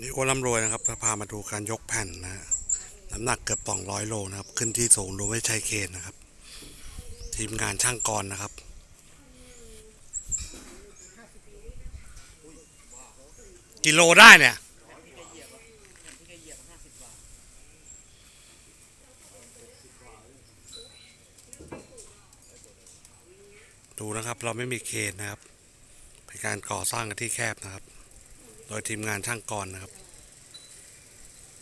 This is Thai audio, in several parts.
นี่โอ้วนร่ำรวยนะครับจะพามาดูการยกแผ่นนะฮะน้ำหนักเกือบ200โลนะครับ ขึ้นที่สูงโดยไม่ใช้เคนนะครับ ทีมงานช่างกรนะครับ กิโลได้เนี่ย ดูนะครับเราไม่มีเคนนะครับ เป็นการก่อสร้างกันที่แคบนะครับ โดยทีมงานช่างกรนะครับ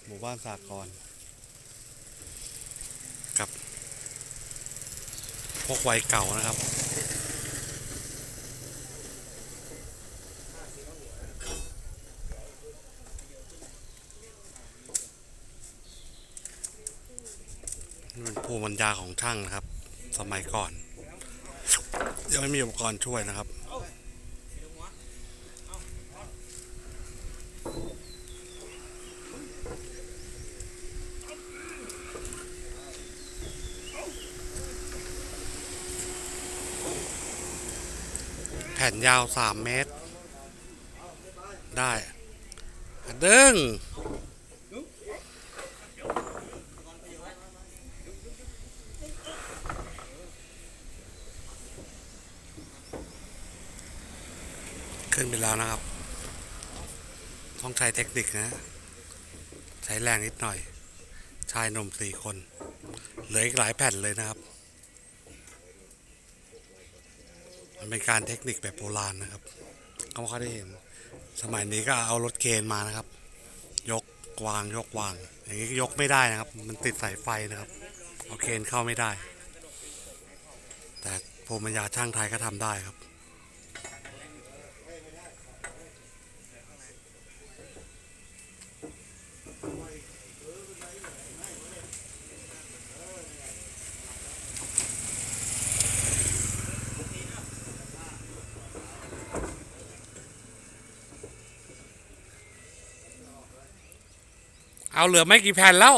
หมู่บ้านสากรณ์กับ พวกวัยเก่านะครับ นี่เป็นภูมิปัญญาของช่างนะครับ สมัยก่อน ยังไม่มีอุปกรณ์ช่วยนะครับ ผ่นยาวสามเมตร ได้ดึงขึ้นไปแล้วนะครับ ต้องใช้เทคนิคนะ ใช้แรงนิดหน่อย ชายหนุ่มสี่คน เหลืออีกหลายแผ่นเลยนะครับ มันเป็นการเทคนิคแบบโบราณนะครับก็ไม่ค่อยได้เห็น สมัยนี้ก็เอารถเคนมานะครับ ยกวางยกวาง อย่างนี้ยกไม่ได้นะครับ มันติดสายไฟนะครับ เอาเคนเข้าไม่ได้ แต่ภูมิปัญญาช่างไทยก็ทำได้ครับ เอาเหลือไม่กี่แผ่นแล้ว